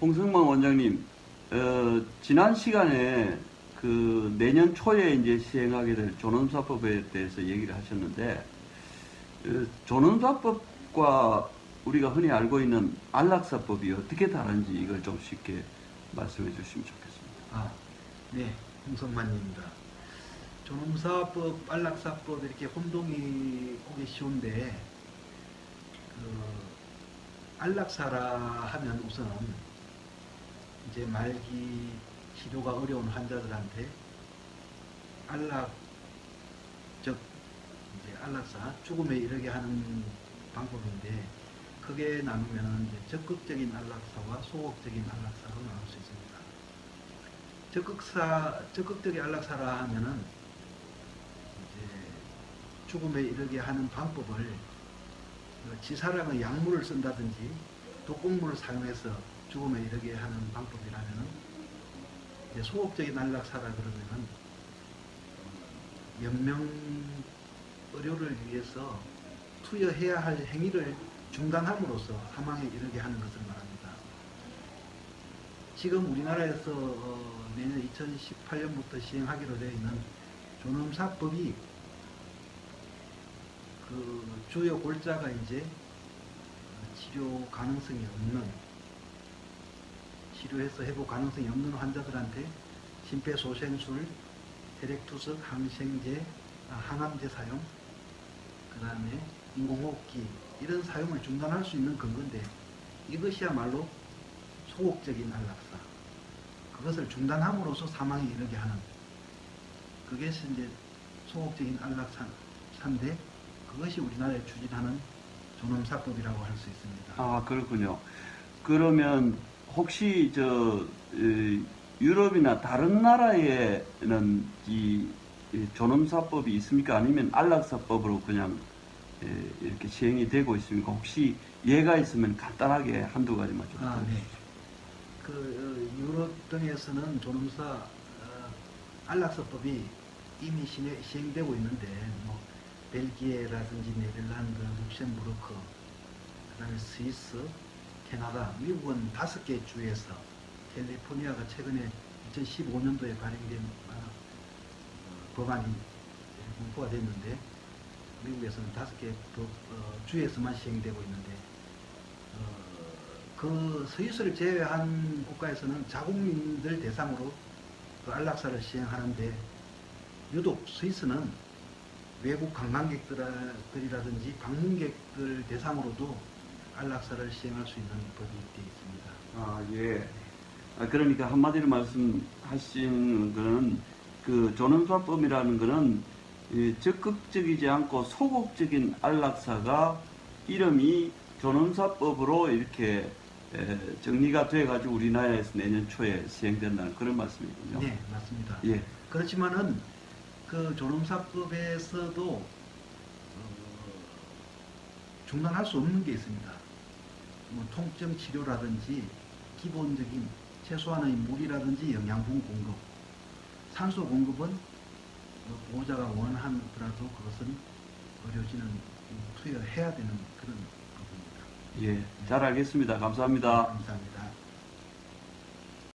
홍승만 원장님, 어, 지난 시간에 그 내년 초에 이제 시행하게 될 존엄사법에 대해서 얘기를 하셨는데, 어, 존엄사법과 우리가 흔히 알고 있는 안락사법이 어떻게 다른지 이걸 좀 쉽게 말씀해 주시면 좋겠습니다. 아, 네, 홍성만입니다. 존엄사법, 안락사법 이렇게 혼동이 오기 쉬운데 그 안락사라 하면 우선 이제 말기 치료가 어려운 환자들한테 안락 즉 이제 안락사 죽음에 이르게 하는 방법인데 크게 나누면 적극적인 안락사와 소극적인 안락사로 나눌 수 있습니다. 적극사 적극적인 안락사라 하면은 이제 죽음에 이르게 하는 방법을 그 지사랑의 약물을 쓴다든지 독극물을 사용해서 죽음에 이르게 하는 방법이라면은 이제 소극적인 안락사라 그러면은 연명 의료를 위해서 투여해야 할 행위를 중단함으로써 사망에 이르게 하는 것을 말합니다. 지금 우리나라에서 어, 내년 2018년부터 시행하기로 되어 있는 존엄사법이 그 주요 골자가 이제 어, 치료 가능성이 없는 치료해서 회복 가능성이 없는 환자들한테 심폐소생술, 혈액투석, 항생제, 아, 항암제 사용, 그 다음에 인공호흡기 이런 사용을 중단할 수 있는 근거인데 이것이야말로 소극적인 안락사 그것을 중단함으로써 사망에 이르게 하는 그게 이제 소극적인 안락사인데 그것이 우리나라에 추진하는 존엄사법이라고 할 수 있습니다. 아, 그렇군요. 그러면 혹시 저 에, 유럽이나 다른 나라에는 이, 이 존엄사법이 있습니까? 아니면 안락사법으로 그냥 에, 이렇게 시행이 되고 있습니까? 혹시 예가 있으면 간단하게 한두 가지만 좀. 아, 네. 그 어, 유럽 등에서는 존엄사 어, 안락사법이 이미 시행, 시행되고 있는데 뭐 벨기에라든지 네덜란드, 룩셈부르크, 그다음에 스위스, 캐나다, 미국은 다섯 개 주에서 캘리포니아가 최근에 2015년도에 발행된 어, 어, 법안이 공포가 됐는데 미국에서는 다섯 개 법, 어, 주에서만 시행되고 있는데 어, 그 스위스를 제외한 국가에서는 자국민들 대상으로 그 안락사를 시행하는데 유독 스위스는 외국 관광객들이라든지 방문객들 대상으로도 안락사를 시행할 수 있는 법이 되어 있습니다. 아, 예. 아, 그러니까 한마디로 말씀하신 거는 그 존엄사법이라는 거는 이 적극적이지 않고 소극적인 안락사가 이름이 존엄사법으로 이렇게 에, 정리가 돼가지고 우리나라에서 내년 초에 시행된다는 그런 말씀이군요. 네, 맞습니다. 예. 그렇지만은 그 존엄사법에서도 어, 중단할 수 없는 게 있습니다. 뭐 통증 치료라든지 기본적인 최소한의 물이라든지 영양분 공급, 산소 공급은 어, 보호자가 원하더라도 그것은 의료진은 투여해야 되는 그런 부분입니다. 예. 잘 알겠습니다. 감사합니다. 감사합니다.